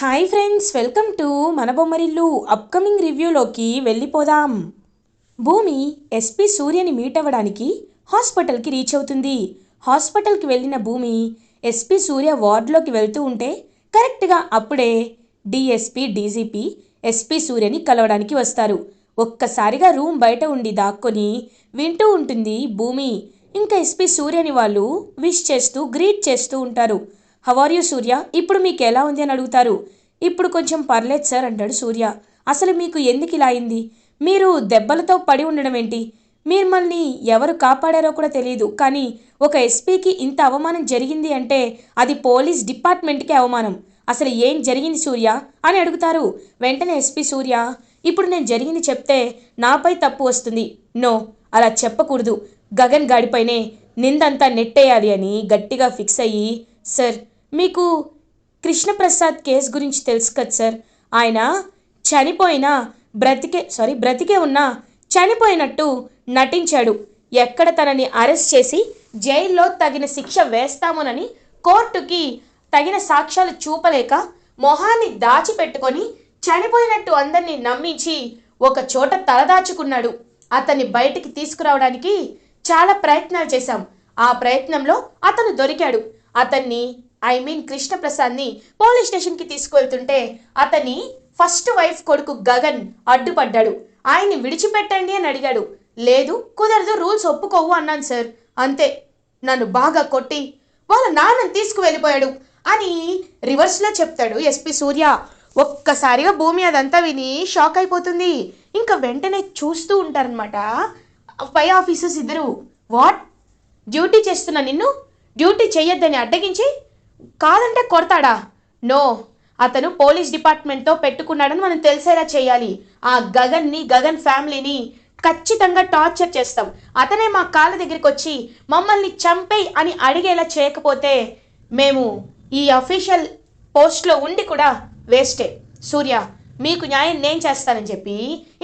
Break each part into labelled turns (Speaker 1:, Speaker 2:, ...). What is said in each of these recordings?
Speaker 1: Hi friends welcome to మన Bommarillu upcoming రివ్యూలోకి వెళ్ళిపోదాం. భూమి ఎస్పి సూర్యని మీట్ అవ్వడానికి హాస్పిటల్కి రీచ్ అవుతుంది. హాస్పిటల్కి వెళ్ళిన భూమి ఎస్పి సూర్య వార్డులోకి వెళ్తూ ఉంటే కరెక్ట్గా అప్పుడే డిఎస్పి డీజీపీ ఎస్పి సూర్యని కలవడానికి వస్తారు. ఒక్కసారిగా రూమ్ బయట ఉండి దాక్కొని వింటూ ఉంటుంది భూమి. ఇంకా ఎస్పి సూర్యని వాళ్ళు విష్ చేస్తూ గ్రీట్ చేస్తూ ఉంటారు. How are you Surya? ఇప్పుడు మీకు ఎలా ఉంది అని అడుగుతారు. ఇప్పుడు కొంచెం పర్లేదు సార్ అంటాడు సూర్య. అసలు మీకు ఎందుకు ఇలా అయింది? మీరు దెబ్బలతో పడి ఉండడం ఏంటి? మిమ్మల్ని ఎవరు కాపాడారో కూడా తెలియదు కానీ ఒక ఎస్పీకి ఇంత అవమానం జరిగింది అంటే అది పోలీస్ డిపార్ట్మెంట్కి అవమానం. అసలు ఏం జరిగింది సూర్య? అని అడుగుతారు. వెంటనే ఎస్పీ సూర్య ఇప్పుడు నేను జరిగింది చెప్తే నాపై తప్పు వస్తుంది. నో అలా చెప్పకూడదు. గగన్ గాడిపైనే నిందంతా నెట్టేయాలి అని గట్టిగా ఫిక్స్ అయ్యి సార్ మీకు కృష్ణప్రసాద్ కేస్ గురించి తెలుసు కదా సార్. ఆయన చనిపోయినా బ్రతికే సారీ బ్రతికే ఉన్నా చనిపోయినట్టు నటించాడు. ఎక్కడ తనని అరెస్ట్ చేసి జైల్లో తగిన శిక్ష వేస్తామోనని కోర్టుకి తగిన సాక్ష్యాలు చూపలేక మొహాన్ని దాచిపెట్టుకొని చనిపోయినట్టు అందరినీ నమ్మించి ఒక చోట తలదాచుకున్నాడు. అతన్ని బయటికి తీసుకురావడానికి చాలా ప్రయత్నాలు చేశాం. ఆ ప్రయత్నంలో అతను దొరికాడు. అతన్ని ఐ మీన్ కృష్ణప్రసాద్ని పోలీస్ స్టేషన్కి తీసుకువెళ్తుంటే అతని ఫస్ట్ వైఫ్ కొడుకు గగన్ అడ్డుపడ్డాడు. ఆయన్ని విడిచిపెట్టండి అని అడిగాడు. లేదు కుదరదు రూల్స్ ఒప్పుకోవు అన్నాను సార్ అంతే. నన్ను బాగా కొట్టి వాళ్ళ నాన్నని తీసుకువెళ్ళిపోయాడు అని రివర్స్లో చెప్తాడు ఎస్పి సూర్య. ఒక్కసారిగా భూమి అదంతా విని షాక్ అయిపోతుంది. ఇంకా వెంటనే చూస్తూ ఉంటారనమాట పై ఆఫీసర్స్ ఇద్దరు. వాట్ డ్యూటీ చేస్తున్నా నిన్ను? డ్యూటీ చెయ్యొద్దని అడ్డగించి కాదంటే కొడతాడా? నో అతను పోలీస్ డిపార్ట్మెంట్తో పెట్టుకున్నాడని మనం తెలిసేలా చేయాలి. ఆ గగన్ని గగన్ ఫ్యామిలీని ఖచ్చితంగా టార్చర్ చేస్తాం. అతనే మా కాళ్ళ దగ్గరికి వచ్చి మమ్మల్ని చంపేయి అని అడిగేలా చేయకపోతే మేము ఈ అఫీషియల్ పోస్ట్లో ఉండి కూడా వేస్టే. సూర్య మీకు న్యాయం నేను చేస్తానని చెప్పి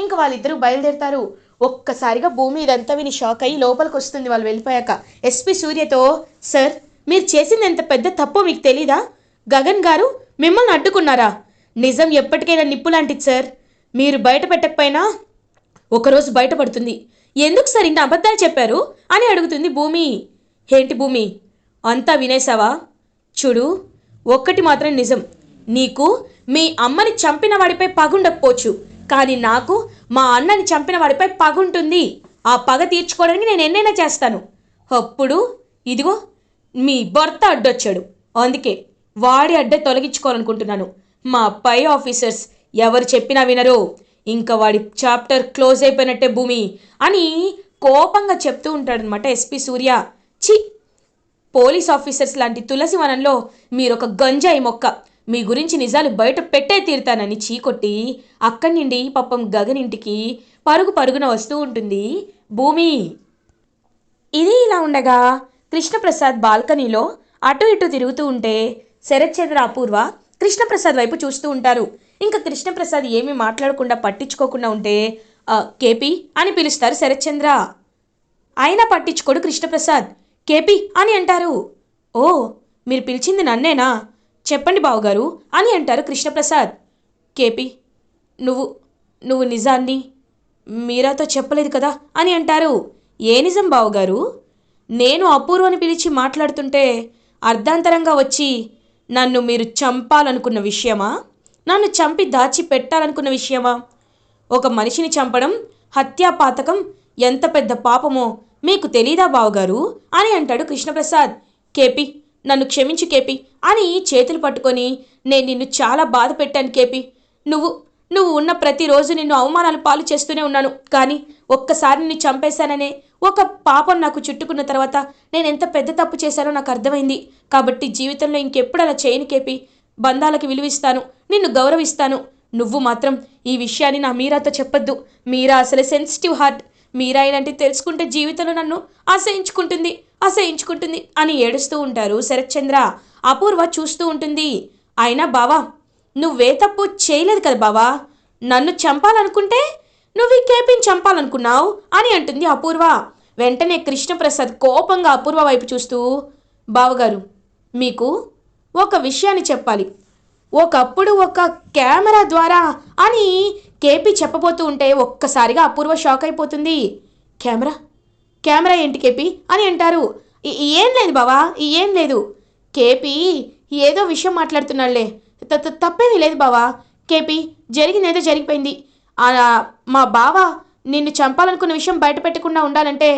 Speaker 1: ఇంక వాళ్ళిద్దరూ బయలుదేరుతారు. ఒక్కసారిగా భూమి ఇదంతా విని షాక్ అయ్యి లోపలికి వస్తుంది వాళ్ళు వెళ్ళిపోయాక. ఎస్పి సూర్యతో సార్ మీరు చేసింది ఎంత పెద్ద తప్పో మీకు తెలీదా? గగన్ గారు మిమ్మల్ని అడ్డుకున్నారా? నిజం ఎప్పటికైనా నిప్పు లాంటిది సార్. మీరు బయట పెట్టకపోయినా ఒకరోజు బయటపడుతుంది. ఎందుకు సార్ ఇన్ని అబద్ధాలు చెప్పారు? అని అడుగుతుంది భూమి. ఏంటి భూమి? అంతా వినేశావా? చూడు ఒక్కటి మాత్రం నిజం. నీకు మీ అమ్మని చంపిన వాడిపై పగుండకపోవచ్చు. కానీ నాకు మా అన్నని చంపిన వాడిపై పగుంటుంది ఆ పగ తీర్చుకోవడానికి నేను ఎన్నైనా చేస్తాను. అప్పుడు ఇదిగో మీ భర్త అడ్డొచ్చాడు. అందుకే వాడి అడ్డే తొలగించుకోవాలనుకుంటున్నాను. మా పై ఆఫీసర్స్ ఎవరు చెప్పినా వినరు. ఇంకా వాడి చాప్టర్ క్లోజ్ అయిపోయినట్టే భూమి అని కోపంగా చెప్తూ ఉంటాడనమాట ఎస్పి సూర్య. చి పోలీస్ ఆఫీసర్స్ లాంటి తులసి వనంలో మీరొక గంజాయి మొక్క. మీ గురించి నిజాలు బయట పెట్టే తీరుతానని చీకొట్టి అక్కడి నుండి పాపం గగనింటికి పరుగు పరుగున వస్తూ ఉంటుంది. భూమి. ఇది ఇలా ఉండగా కృష్ణప్రసాద్ బాల్కనీలో అటు ఇటు తిరుగుతూ ఉంటే శరత్చంద్ర అపూర్వ కృష్ణప్రసాద్ వైపు చూస్తూ ఉంటారు. ఇంకా కృష్ణప్రసాద్ ఏమీ మాట్లాడకుండా పట్టించుకోకుండా ఉంటే కేపీ అని పిలుస్తారు శరత్చంద్ర. అయినా పట్టించుకోడు కృష్ణప్రసాద్ కేపీ అని అంటారు. ఓ మీరు పిలిచింది నన్నేనా? చెప్పండి బావగారు అని అంటారు కృష్ణప్రసాద్. కేపీ నువ్వు నువ్వు నిజాన్ని మీరాతో చెప్పలేదు కదా అని అంటారు. ఏ నిజం బావగారు? నేను అపూర్వని పిలిచి మాట్లాడుతుంటే అర్ధాంతరంగా వచ్చి నన్ను మీరు చంపాలనుకున్న విషయమా? నన్ను చంపి దాచి పెట్టాలనుకున్న విషయమా? ఒక మనిషిని చంపడం హత్యాపాతకం ఎంత పెద్ద పాపమో మీకు తెలీదా బావగారు? అని అంటాడు కృష్ణప్రసాద్. కేపీ నన్ను క్షమించు కేపి. అని చేతులు పట్టుకొని నేను నిన్ను చాలా బాధ పెట్టాను కేపి. నువ్వు నువ్వు ఉన్న ప్రతిరోజు నిన్ను అవమానాలు పాలు చేస్తూనే ఉన్నాను. కానీ ఒక్కసారి నిన్ను చంపేశాననే ఒక పాపం నాకు చుట్టుకున్న తర్వాత నేను ఎంత పెద్ద తప్పు చేశానో నాకు అర్థమైంది. కాబట్టి జీవితంలో ఇంకెప్పుడు అలా చేయను కేపి. బంధాలకు విలువిస్తాను నిన్ను గౌరవిస్తాను. నువ్వు మాత్రం ఈ విషయాన్ని నా మీరాతో చెప్పొద్దు. మీరా అసలు సెన్సిటివ్ హార్ట్ మీరా ఇలాంటివి తెలుసుకుంటే జీవితంలో నన్ను అసహించుకుంటుంది అసహించుకుంటుంది అని ఏడుస్తూ ఉంటారు శరత్చంద్ర. అపూర్వ చూస్తూ ఉంటుంది. అయినా బావా నువ్వే తప్పు చేయలేదు కదా బావా. నన్ను చంపాలనుకుంటే నువ్వు ఈ కేపిని చంపాలనుకున్నావు అని అంటుంది అపూర్వ. వెంటనే కృష్ణప్రసాద్ కోపంగా అపూర్వ వైపు చూస్తూ బావగారు మీకు ఒక విషయాన్ని చెప్పాలి. ఒకప్పుడు ఒక కెమెరా ద్వారా అని కేపీ చెప్పబోతూ ఉంటే ఒక్కసారిగా అపూర్వ షాక్ అయిపోతుంది. కెమెరా? కెమెరా ఏంటి కేపీ? అని అంటారు. ఏం లేదు బావా ఏం లేదు. కేపీ ఏదో విషయం మాట్లాడుతున్నాడులే. తప్పేమీ లేదు బావా. కేపీ జరిగిందేదో జరిగిపోయింది. మా బావ నిన్ను చంపాలనుకున్న విషయం బయట పెట్టకుండా ఉండాలంటే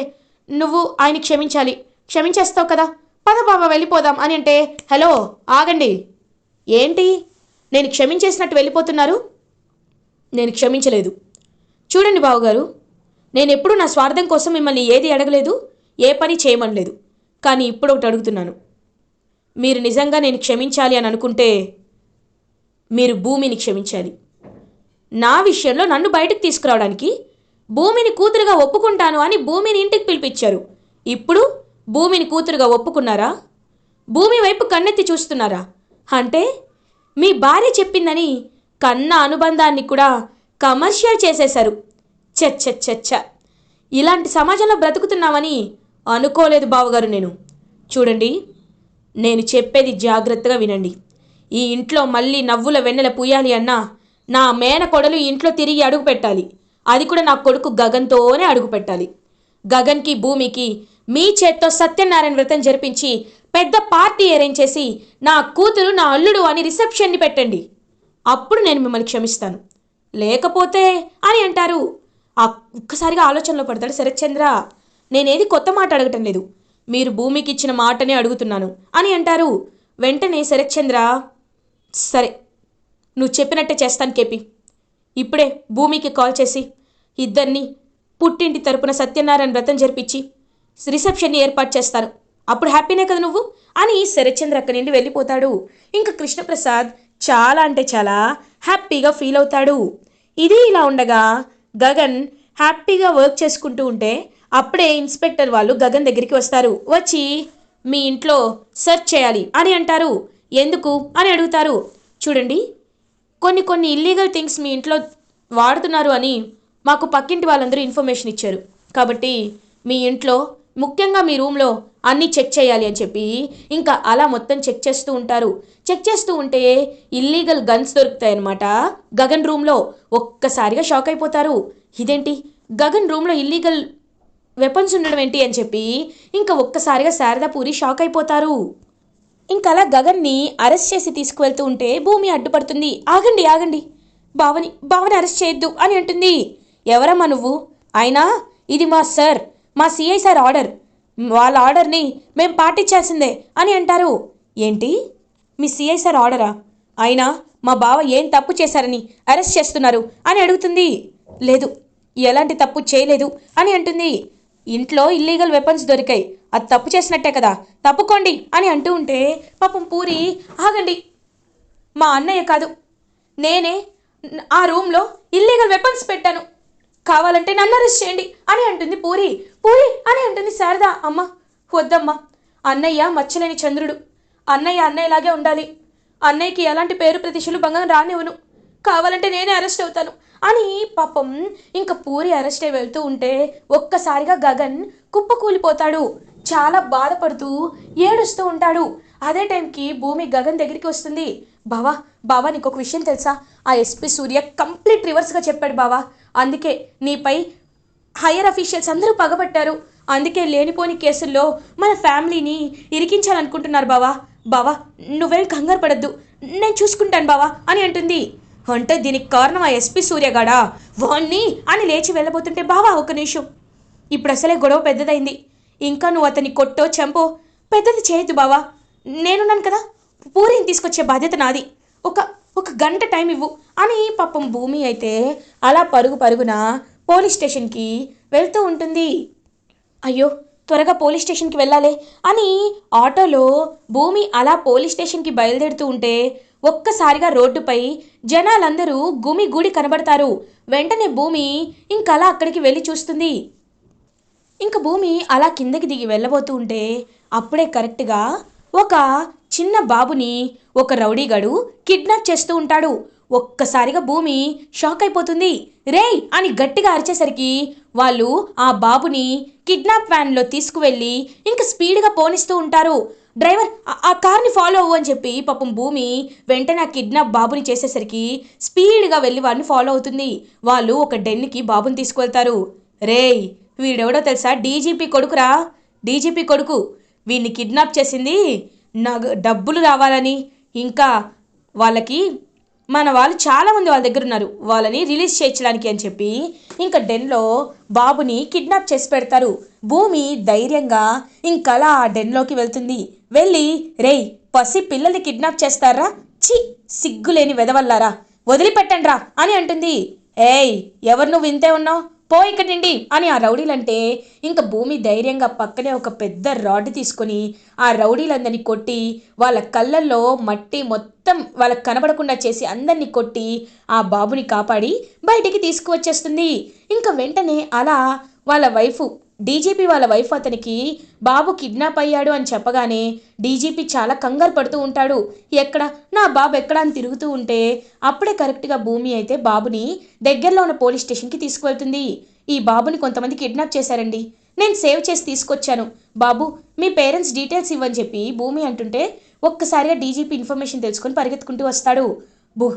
Speaker 1: నువ్వు ఆయన క్షమించాలి. క్షమించేస్తావు కదా. పద బావ వెళ్ళిపోదాం అని అంటే హలో ఆగండి. ఏంటి? నేను క్షమించేసినట్టు వెళ్ళిపోతున్నారు? నేను క్షమించలేదు. చూడండి బావగారు నేను ఎప్పుడూ నా స్వార్థం కోసం మిమ్మల్ని ఏది అడగలేదు ఏ పని చేయమనలేదు కానీ ఇప్పుడు ఒకటి అడుగుతున్నాను. మీరు నిజంగా నేను క్షమించాలి అని అనుకుంటే మీరు భూమిని క్షమించాలి. నా విషయంలో నన్ను బయటకు తీసుకురావడానికి భూమిని కూతురుగా ఒప్పుకుంటాను అని భూమిని ఇంటికి పిలిపించారు. ఇప్పుడు భూమిని కూతురుగా ఒప్పుకున్నారా? భూమి వైపు కన్నెత్తి చూస్తున్నారా? అంటే మీ భార్య చెప్పిందని కన్న అనుబంధాన్ని కూడా కమర్షియల్ చేసేశారు. చచ్చ ఇలాంటి సమాజంలో బ్రతుకుతున్నామని అనుకోలేదు బావగారు నేను. చూడండి నేను చెప్పేది జాగ్రత్తగా వినండి. ఈ ఇంట్లో మళ్ళీ నవ్వుల వెన్నెల పూయాలి అన్నా నా మేన కొడలు ఇంట్లో తిరిగి అడుగు పెట్టాలి. అది కూడా నా కొడుకు గగన్తోనే అడుగు పెట్టాలి. గగన్కి భూమికి మీ చేత్తో సత్యనారాయణ వ్రతం జరిపించి పెద్ద పార్టీ అరేంజ్ చేసి నా కూతురు నా అల్లుడు అని రిసెప్షన్ని పెట్టండి. అప్పుడు నేను మిమ్మల్ని క్షమిస్తాను. లేకపోతే అని అంటారు. ఆ ఒక్కసారిగా ఆలోచనలో పడతాడు శరత్చంద్ర. నేనేది కొత్త మాట అడగటం లేదు. మీరు భూమికి ఇచ్చిన మాటనే అడుగుతున్నాను అని అంటారు. వెంటనే శరత్చంద్ర సరే నువ్వు చెప్పినట్టే చేస్తాను కేపి. ఇప్పుడే భూమికి కాల్ చేసి ఇద్దరిని పుట్టింటి తరపున సత్యనారాయణ వ్రతం జరిపించి రిసెప్షన్ని ఏర్పాటు చేస్తాను అప్పుడు హ్యాపీనే కదా నువ్వు? అని శరత్చంద్ర అక్కడి నుండి వెళ్ళిపోతాడు. ఇంకా కృష్ణప్రసాద్ చాలా అంటే చాలా హ్యాపీగా ఫీల్ అవుతాడు. ఇది ఇలా ఉండగా గగన్ హ్యాపీగా వర్క్ చేసుకుంటూ ఉంటే అప్పుడే ఇన్స్పెక్టర్ వాళ్ళు గగన్ దగ్గరికి వస్తారు. వచ్చి మీ ఇంట్లో సెర్చ్ చేయాలి అని అంటారు. ఎందుకు? అని అడుగుతారు. చూడండి కొన్ని కొన్ని ఇల్లీగల్ థింగ్స్ మీ ఇంట్లో వాడుతున్నారు అని మాకు పక్కింటి వాళ్ళందరూ ఇన్ఫర్మేషన్ ఇచ్చారు. కాబట్టి మీ ఇంట్లో ముఖ్యంగా మీ రూమ్లో అన్నీ చెక్ చేయాలి అని చెప్పి ఇంకా అలా మొత్తం చెక్ చేస్తూ ఉంటారు. చెక్ చేస్తూ ఉంటే ఇల్లీగల్ గన్స్ దొరుకుతాయన్నమాట. గగన్ రూమ్లో ఒక్కసారిగా షాక్ అయిపోతారు. ఇదేంటి? గగన్ రూమ్లో ఇల్లీగల్ వెపన్స్ ఉండడం ఏంటి అని చెప్పి ఇంకా ఒక్కసారిగా శారదాపూరి షాక్ అయిపోతారు. ఇంకా అలా గగన్ని అరెస్ట్ చేసి తీసుకువెళ్తూ ఉంటే భూమి అడ్డుపడుతుంది. ఆగండి ఆగండి. బావని బావని అరెస్ట్ చేయొద్దు అని అంటుంది. ఎవరమ్మా నువ్వు? అయినా? ఇది మా సార్. మా సిఐ సార్ ఆర్డర్. వాళ్ళ ఆర్డర్ని మేం పాటించాల్సిందే అని అంటారు. ఏంటి? మీ సిఐ సార్ ఆర్డరా? అయినా మా బావ ఏం తప్పు చేశారని అరెస్ట్ చేస్తున్నారు అని అడుగుతుంది. లేదు ఎలాంటి తప్పు చేయలేదు అని అంటుంది. ఇంట్లో ఇల్లీగల్ వెపన్స్ దొరికాయి. అది తప్పు చేసినట్టే కదా తప్పుకోండి అని అంటూ ఉంటే పాపం పూరి ఆగండి మా అన్నయ్య కాదు. నేనే ఆ రూమ్లో ఇల్లీగల్ వెపన్స్ పెట్టాను. కావాలంటే నన్ను అరెస్ట్ చేయండి అని అంటుంది పూరి. పూరి అని అంటుంది శారద. అమ్మ వద్దమ్మా. అన్నయ్య మచ్చలేని చంద్రుడు. అన్నయ్య అన్నయ్యలాగే ఉండాలి. అన్నయ్యకి ఎలాంటి పేరు ప్రతిష్టలు భంగం రానివ్వను. కావాలంటే నేనే అరెస్ట్ అవుతాను. అని పాపం ఇంకా పూరి అరెస్ట్ అయి వెళ్తూ ఉంటే ఒక్కసారిగా గగన్ కుప్పకూలిపోతాడు. చాలా బాధపడుతూ ఏడుస్తూ ఉంటాడు. అదే టైంకి భూమి గగన్ దగ్గరికి వస్తుంది. బావా బావా నీకు ఒక విషయం తెలుసా? ఆ ఎస్పీ సూర్య కంప్లీట్ రివర్స్గా చెప్పాడు బావా. అందుకే నీపై హైయర్ అఫీషియల్స్ అందరూ పగబట్టారు. అందుకే లేనిపోని కేసుల్లో మన ఫ్యామిలీని ఇరికించాలనుకుంటున్నారు బావా. బావా నువ్వేం కంగారు పడద్దు. నేను చూసుకుంటాను బావా అని అంటుంది. అంటే దీనికి కారణం ఆ ఎస్పీ సూర్యగాడా వాణ్ణి అని లేచి వెళ్ళబోతుంటే బావా ఒక నిమిషం. ఇప్పుడు అసలే గొడవ పెద్దదైంది. ఇంకా నువ్వు అతన్ని కొట్టో చంపో పెద్దది చేయొద్దు బావా. నేనున్నాను కదా. పూరిని తీసుకొచ్చే బాధ్యత నాది. ఒక ఒక గంట టైం ఇవ్వు. అని పాపం భూమి అయితే అలా పరుగు పరుగున పోలీస్ స్టేషన్కి వెళ్తూ ఉంటుంది. అయ్యో త్వరగా పోలీస్ స్టేషన్కి వెళ్ళాలి అని ఆటోలో భూమి అలా పోలీస్ స్టేషన్కి బయలుదేరుతూ ఉంటే ఒక్కసారిగా రోడ్డుపై జనాలందరూ గుమి గుడి కనబడతారు. వెంటనే భూమి ఇంకలా అక్కడికి వెళ్ళి చూస్తుంది. ఇంక భూమి అలా కిందకి దిగి వెళ్ళబోతూ ఉంటే అప్పుడే కరెక్ట్గా ఒక చిన్న బాబుని ఒక రౌడీగాడు కిడ్నాప్ చేస్తూ ఉంటాడు. ఒక్కసారిగా భూమి షాక్ అయిపోతుంది. రేయ్! అని గట్టిగా అరిచేసరికి వాళ్ళు ఆ బాబుని కిడ్నాప్ వ్యాన్లో తీసుకువెళ్ళి ఇంక స్పీడ్గా పోనిస్తూ ఉంటారు. డ్రైవర్ ఆ- కార్ని ఫాలో అవ్వు అని చెప్పి పాపం భూమి వెంటనే ఆ కిడ్నాప్ బాబుని చేసేసరికి స్పీడ్గా వెళ్ళి వాడిని ఫాలో అవుతుంది. వాళ్ళు ఒక డెన్కి బాబుని తీసుకువెళ్తారు. రేయ్! వీడెవడో తెలుసా? డీజీపీ కొడుకురా? డీజీపీ కొడుకు. వీడిని కిడ్నాప్ చేసింది నగ డబ్బులు రావాలని. ఇంకా వాళ్ళకి మన వాళ్ళు చాలామంది వాళ్ళ దగ్గర ఉన్నారు. వాళ్ళని రిలీజ్ చేయించడానికి అని చెప్పి ఇంకా డెన్లో బాబుని కిడ్నాప్ చేసి పెడతారు. భూమి ధైర్యంగా ఇంకలా ఆ డెన్లోకి వెళ్తుంది. వెళ్ళి రేయ్ పసి పిల్లల్ని కిడ్నాప్ చేస్తారా? చి సిగ్గులేని వెదవల్లారా వదిలిపెట్టండ్రా అని అంటుంది. ఏయ్ ఎవరు నువ్వు వింతే ఉన్నావు? పో ఇక్కడి నుండి అని ఆ రౌడీలంటే ఇంకా భూమి ధైర్యంగా పక్కనే ఒక పెద్ద రాడ్ తీసుకొని ఆ రౌడీలందరినీ కొట్టి వాళ్ళ కళ్ళల్లో మట్టి మొత్తం వాళ్ళకి కనబడకుండా చేసి అందరినీ కొట్టి ఆ బాబుని కాపాడి బయటికి తీసుకువచ్చేస్తుంది. ఇంకా వెంటనే అలా వాళ్ళ వైఫ్ డీజీపీ వాళ్ళ వైఫ్ అతనికి బాబు కిడ్నాప్ అయ్యాడు అని చెప్పగానే డీజీపీ చాలా కంగారు పడుతూ ఉంటాడు. ఎక్కడ? నా బాబు ఎక్కడ? అని తిరుగుతూ ఉంటే అప్పుడే కరెక్ట్గా భూమి అయితే బాబుని దగ్గరలో ఉన్న పోలీస్ స్టేషన్కి తీసుకువెళ్తుంది. ఈ బాబుని కొంతమంది కిడ్నాప్ చేశారండి. నేను సేవ్ చేసి తీసుకొచ్చాను. బాబు మీ పేరెంట్స్ డీటెయిల్స్ ఇవ్వని చెప్పి భూమి అంటుంటే ఒక్కసారిగా డీజీపీ ఇన్ఫర్మేషన్ తెలుసుకొని పరిగెత్తుకుంటూ వస్తాడు. బు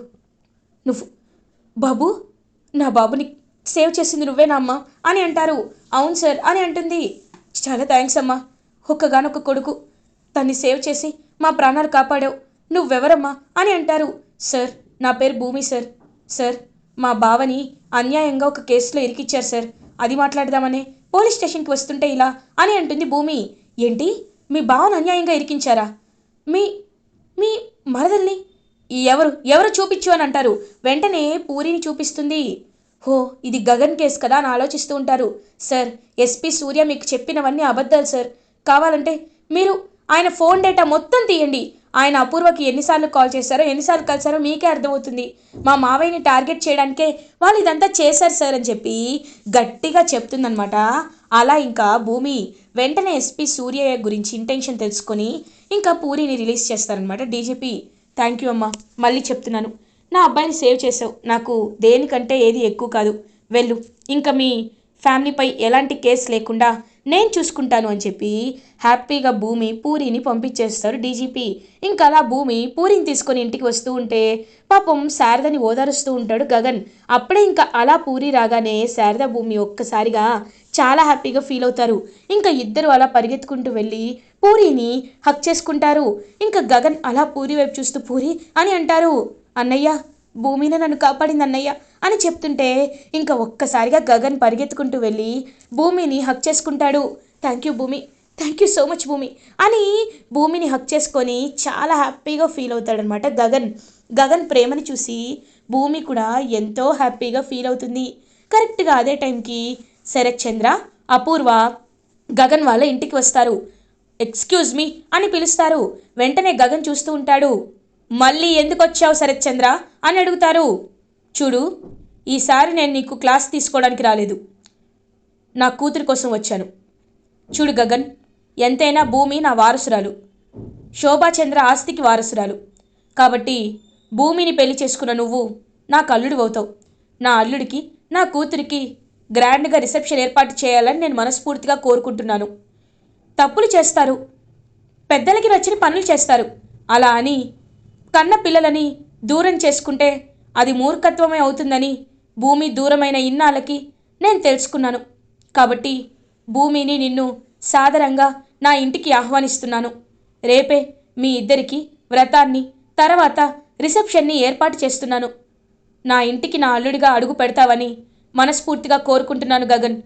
Speaker 1: నువ్వు బాబు నా బాబుని సేవ్ చేసింది నువ్వేనా అమ్మా అని అంటారు. అవును సార్ అని అంటుంది. చాలా థ్యాంక్స్ అమ్మా. ఒక్కగానొక్క కొడుకు. తన్ని సేవ్ చేసి మా ప్రాణాలు కాపాడావు. నువ్వెవరమ్మా అని అంటారు. సార్ నా పేరు భూమి సార్. సార్ మా బావని అన్యాయంగా ఒక కేసులో ఇరికిచ్చారు సార్. అది మాట్లాడదామనే పోలీస్ స్టేషన్కి వస్తుంటే ఇలా అని అంటుంది భూమి. ఏంటి? మీ బావను అన్యాయంగా ఇరికించారా? మీ మీ మరదల్ని? ఎవరు ఎవరు చూపించు అని అంటారు. వెంటనే పూరిని చూపిస్తుంది. హో ఇది గగన్ కేసు కదా అని ఆలోచిస్తూ ఉంటారు. సార్ ఎస్పీ సూర్య మీకు చెప్పినవన్నీ అబద్ధాలు సార్. కావాలంటే మీరు ఆయన ఫోన్ డేటా మొత్తం తీయండి. ఆయన అపూర్వకి ఎన్నిసార్లు కాల్ చేశారో ఎన్నిసార్లు కలిసారో మీకే అర్థమవుతుంది. మా మావయ్యని టార్గెట్ చేయడానికే వాళ్ళు ఇదంతా చేశారు సార్ అని చెప్పి గట్టిగా చెప్తుందనమాట అలా ఇంకా భూమి వెంటనే ఎస్పీ సూర్య గురించి ఇంటెన్షన్ తెలుసుకొని ఇంకా పూరిని రిలీజ్ చేస్తారనమాట డీజీపీ. థ్యాంక్ యూ అమ్మా మళ్ళీ చెప్తున్నాను. నా అబ్బాయిని సేవ్ చేసావు నాకు దేనికంటే ఏది ఎక్కువ కాదు. వెళ్ళు. ఇంకా మీ ఫ్యామిలీపై ఎలాంటి కేసు లేకుండా నేను చూసుకుంటాను అని చెప్పి హ్యాపీగా భూమి పూరిని పంపించేస్తారు డీజీపీ. ఇంకా అలా భూమి పూరిని తీసుకొని ఇంటికి వస్తూ ఉంటే పాపం శారదని ఓదారుస్తూ ఉంటాడు గగన్. అప్పుడే ఇంకా అలా పూరి రాగానే శారద భూమి ఒక్కసారిగా చాలా హ్యాపీగా ఫీల్ అవుతారు. ఇంకా ఇద్దరు అలా పరిగెత్తుకుంటూ వెళ్ళి పూరిని హక్ చేసుకుంటారు. ఇంకా గగన్ అలా పూరి వైపు చూస్తూ పూరి అని అంటారు. అన్నయ్య భూమిని నన్ను కాపాడింది అన్నయ్య అని చెప్తుంటే ఇంకా ఒక్కసారిగా గగన్ పరిగెత్తుకుంటూ వెళ్ళి భూమిని హక్ చేసుకుంటాడు. Thank you Bhoomi thank you so much Bhoomi అని భూమిని హక్ చేసుకొని చాలా హ్యాపీగా ఫీల్ అవుతాడనమాట గగన్. గగన్ ప్రేమని చూసి భూమి కూడా ఎంతో హ్యాపీగా ఫీల్ అవుతుంది. కరెక్ట్గా అదే టైంకి శరత్ చంద్ర అపూర్వ గగన్ వాళ్ళ ఇంటికి వస్తారు. ఎక్స్క్యూజ్ మీ అని పిలుస్తారు. వెంటనే గగన్ చూస్తూ ఉంటాడు. మళ్ళీ ఎందుకు వచ్చావు శరత్ అని అడుగుతారు. చూడు ఈసారి నేను నీకు క్లాస్ తీసుకోవడానికి రాలేదు. నా కూతురి కోసం వచ్చాను. చూడు గగన్ ఎంతైనా భూమి నా వారసురాలు. శోభాచంద్ర ఆస్తికి వారసురాలు. కాబట్టి భూమిని పెళ్ళి చేసుకున్న నువ్వు నాకు అల్లుడు అవుతావు నా అల్లుడికి నా కూతురికి గ్రాండ్గా రిసెప్షన్ ఏర్పాటు చేయాలని నేను మనస్ఫూర్తిగా కోరుకుంటున్నాను. తప్పులు చేస్తారు. పెద్దలకి నచ్చిన పనులు చేస్తారు. అలా అని కన్న పిల్లలని దూరం చేసుకుంటే అది మూర్ఖత్వమే అవుతుందని భూమి దూరమైన ఇన్నాళ్ళకి నేను తెలుసుకున్నాను. కాబట్టి భూమిని నిన్ను సాదరంగా నా ఇంటికి ఆహ్వానిస్తున్నాను. రేపే మీ ఇద్దరికి వ్రతాన్ని తర్వాత రిసెప్షన్ని ఏర్పాటు చేస్తున్నాను. నా ఇంటికి నా అల్లుడిగా అడుగు పెడతావని మనస్ఫూర్తిగా కోరుకుంటున్నాను గగన్.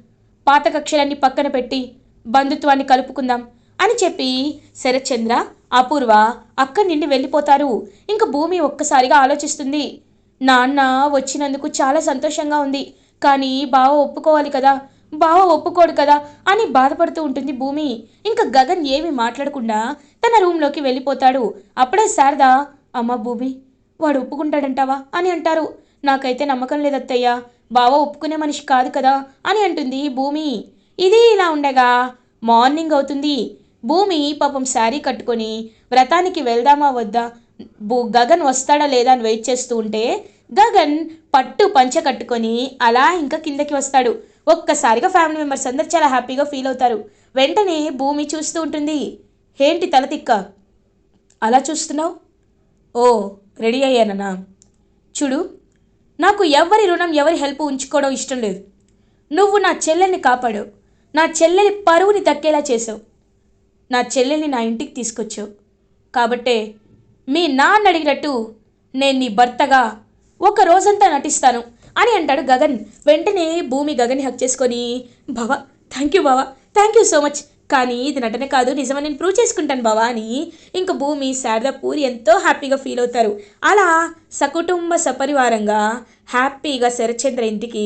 Speaker 1: పాత కక్షలన్నీ పక్కన పెట్టి బంధుత్వాన్ని కలుపుకుందాం. అని చెప్పి శరత్చంద్ర అపూర్వ అక్కడి నుండి వెళ్ళిపోతారు. ఇంక భూమి ఒక్కసారిగా ఆలోచిస్తుంది. నాన్న వచ్చినందుకు చాలా సంతోషంగా ఉంది. కానీ బావ ఒప్పుకోవాలి కదా బావ ఒప్పుకోడు కదా అని బాధపడుతూ ఉంటుంది భూమి. ఇంకా గగన్ ఏమీ మాట్లాడకుండా తన రూమ్లోకి వెళ్ళిపోతాడు. అప్పుడే శారద అమ్మ భూమి వాడు ఒప్పుకుంటాడంటావా? అని అంటారు. నాకైతే నమ్మకం లేదత్తయ్యా బావ ఒప్పుకునే మనిషి కాదు కదా అని అంటుంది భూమి. ఇది ఇలా ఉండగా మార్నింగ్ అవుతుంది. భూమి పాపం శారీ కట్టుకొని వ్రతానికి వెళ్దామా వద్దా? భూ గగన్ వస్తాడా లేదా అని వెయిట్ చేస్తూ ఉంటే గగన్ పట్టు పంచ కట్టుకొని అలా ఇంకా కిందకి వస్తాడు. ఒక్కసారిగా ఫ్యామిలీ మెంబర్స్ అందరు చాలా హ్యాపీగా ఫీల్ అవుతారు. వెంటనే భూమి చూస్తూ ఉంటుంది. ఏంటి తల తిక్క? అలా చూస్తున్నావు? ఓ రెడీ అయ్యానన్నా చూడు నాకు ఎవరి రుణం ఎవరి హెల్ప్ ఉంచుకోవడం ఇష్టం లేదు. నువ్వు నా చెల్లెల్ని కాపాడావు. నా చెల్లెలి పరువుని దక్కేలా చేసావు. నా చెల్లెల్ని నా ఇంటికి తీసుకొచ్చావు. కాబట్టే మీ నాన్న అడిగినట్టు నేను నీ భర్తగా ఒక రోజంతా నటిస్తాను అని అంటాడు గగన్. వెంటనే భూమి గగన్ని హక్ చేసుకొని బావా థ్యాంక్ యూ బావా థ్యాంక్ యూ సో మచ్ కానీ ఇది నటన కాదు నిజమని నేను ప్రూవ్ చేసుకుంటాను బావా అని ఇంక భూమి శారదా పూరి ఎంతో హ్యాపీగా ఫీల్ అవుతారు. అలా సకుటుంబ సపరివారంగా హ్యాపీగా శరత్చంద్ర ఇంటికి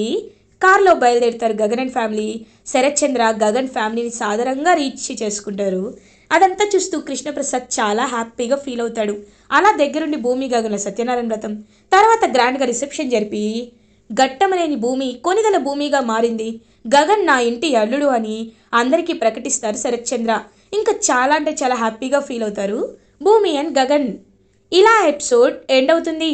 Speaker 1: కార్లో బయలుదేరుతారు గగన్ అండ్ ఫ్యామిలీ. శరత్చంద్ర గగన్ ఫ్యామిలీని సాధారణంగా రీచ్ చేసుకుంటారు. అదంతా చూస్తూ కృష్ణప్రసాద్ చాలా హ్యాపీగా ఫీల్ అవుతాడు. అలా దగ్గరుండి భూమి గగన సత్యనారాయణ వ్రతం. తర్వాత గ్రాండ్గా రిసెప్షన్ జరిపి ఘట్టమనేని భూమి కొనిదల భూమిగా మారింది. గగన్ నా ఇంటి అల్లుడు అని అందరికీ ప్రకటిస్తారు శరత్చంద్ర. ఇంకా చాలా అంటే చాలా హ్యాపీగా ఫీల్ అవుతారు భూమి అండ్ గగన్. ఇలా ఎపిసోడ్ ఎండ్ అవుతుంది.